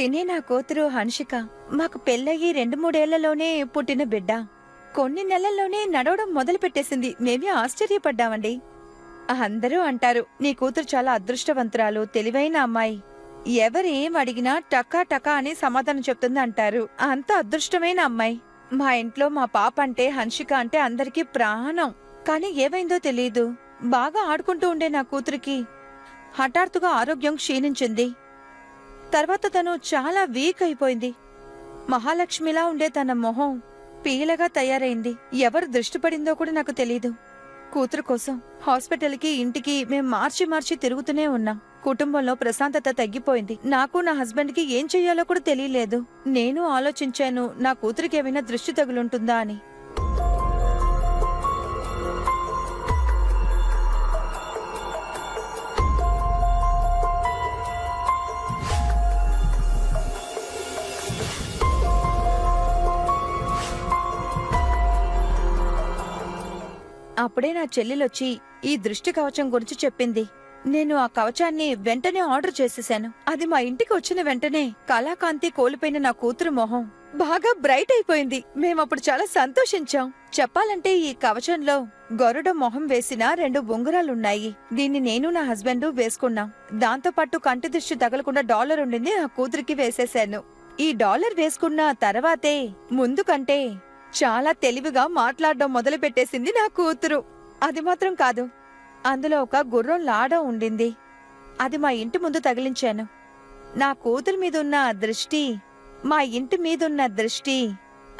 తినే నా కూతురు హన్షిక. మాకు పెళ్ళయి రెండు మూడేళ్ళలోనే పుట్టిన బిడ్డ. కొన్ని నెలల్లోనే నడవడం మొదలు పెట్టేసింది మేమే ఆశ్చర్యపడ్డామండి. అందరూ అంటారు నీ కూతురు చాలా అదృష్టవంతురాలు తెలివైన అమ్మాయి. ఎవరు ఏం అడిగినా టకా టకా అని సమాధానం చెప్తుంది అంటారు. అంత అదృష్టమైన అమ్మాయి. మా ఇంట్లో మా పాప అంటే హన్షిక అంటే అందరికీ ప్రాణం. కానీ ఏమైందో తెలియదు బాగా ఆడుకుంటూ ఉండే నా కూతురికి. హఠాత్తుగా ఆరోగ్యం క్షీణించింది. తర్వాత తను చాలా వీక్ అయిపోయింది. మహాలక్ష్మిలా ఉండే తన మొహం పీలగా తయారైంది. ఎవరు దృష్టి పడిందో కూడా నాకు తెలీదు. కూతురు కోసం హాస్పిటల్కి ఇంటికి మేం మార్చి మార్చి తిరుగుతూనే ఉన్నాం. కుటుంబంలో ప్రశాంతత తగ్గిపోయింది. నాకు నా హస్బెండ్కి ఏం చెయ్యాలో కూడా తెలియలేదు. నేను ఆలోచించాను నా కూతురికి ఏమైనా దృష్టి తగులుంటుందా అని. అప్పుడే నా చెల్లెలొచ్చి ఈ దృష్టి కవచం గురించి చెప్పింది. నేను ఆ కవచాన్ని వెంటనే ఆర్డర్ చేసేశాను. అది మా ఇంటికి వచ్చిన వెంటనే కళాకాంతి కోల్పోయిన నా కూతురు మొహం బాగా బ్రైట్ అయిపోయింది. మేమప్పుడు చాలా సంతోషించాం. చెప్పాలంటే ఈ కవచంలో గరుడ మొహం వేసిన రెండు ఉంగరాలున్నాయి. దీన్ని నేను నా హస్బెండ్ వేసుకున్నాం. దాంతో పాటు కంటి దృష్టి తగలకుండా డాలర్ ఉండింది నా కూతురికి వేసేశాను. ఈ డాలర్ వేసుకున్న తర్వాతే ముందు కంటే చాలా తెలివిగా మాట్లాడడం మొదలుపెట్టేసింది నా కూతురు. అది మాత్రం కాదు అందులో ఒక గుర్రం లాడ ఉండింది. అది మా ఇంటి ముందు తగిలించాను. నా కూతురు మీదున్న దృష్టి మా ఇంటి మీదున్న దృష్టి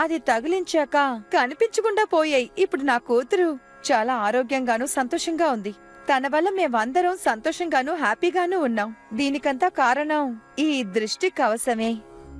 అది తగిలించాక కనిపించకుండా పోయాయి. ఇప్పుడు నా కూతురు చాలా ఆరోగ్యంగాను సంతోషంగా ఉంది. తన వల్ల మేమందరం సంతోషంగాను హ్యాపీగాను ఉన్నాం. దీనికంతా కారణం ఈ దృష్టి కవసమే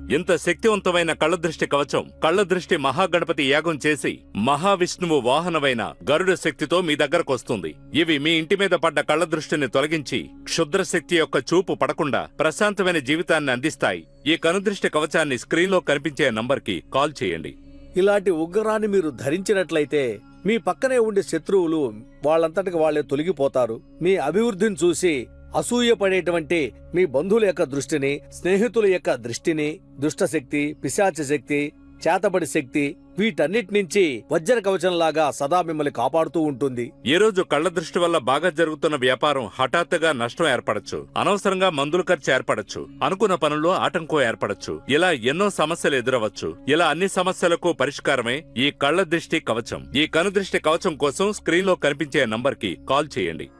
ఇంత శక్తివంతమైన కళ్ళదృష్టి కవచం కళ్ళదృష్టి మహాగణపతి యాగం చేసి మహావిష్ణువు వాహనమైన గరుడ శక్తితో మీ దగ్గరకొస్తుంది ఇవి మీ ఇంటి మీద పడ్డ కళ్ళదృష్టిని తొలగించి క్షుద్రశక్తి యొక్క చూపు పడకుండా ప్రశాంతమైన జీవితాన్ని అందిస్తాయి. ఈ కనుదృష్టి కవచాన్ని స్క్రీన్లో కనిపించే నంబర్కి కాల్ చేయండి. ఇలాంటి ఉగ్రాన్ని మీరు ధరించినట్లయితే మీ పక్కనే ఉండే శత్రువులు వాళ్ళంతటికి వాళ్ళే తొలగిపోతారు. మీ అభివృద్ధిని చూసి అసూయపడేటువంటి మీ బంధువుల యొక్క దృష్టిని స్నేహితుల యొక్క దృష్టిని దుష్టశక్తి పిశాచ శక్తి చేతబడి శక్తి వీటన్నిటి నుంచి వజ్ర కవచంలాగా సదా మిమ్మల్ని కాపాడుతూ ఉంటుంది. ఈ రోజు కళ్ళ దృష్టి వల్ల బాగా జరుగుతున్న వ్యాపారం హఠాత్తుగా నష్టం ఏర్పడచ్చు. అనవసరంగా మందుల ఖర్చు ఏర్పడచ్చు. అనుకున్న పనుల్లో ఆటంకం ఏర్పడచ్చు. ఇలా ఎన్నో సమస్యలు ఎదురవచ్చు. ఇలా అన్ని సమస్యలకు పరిష్కారమే ఈ కళ్ళ దృష్టి కవచం. ఈ కనుదృష్టి కవచం కోసం స్క్రీన్లో కనిపించే నంబర్కి కాల్ చేయండి.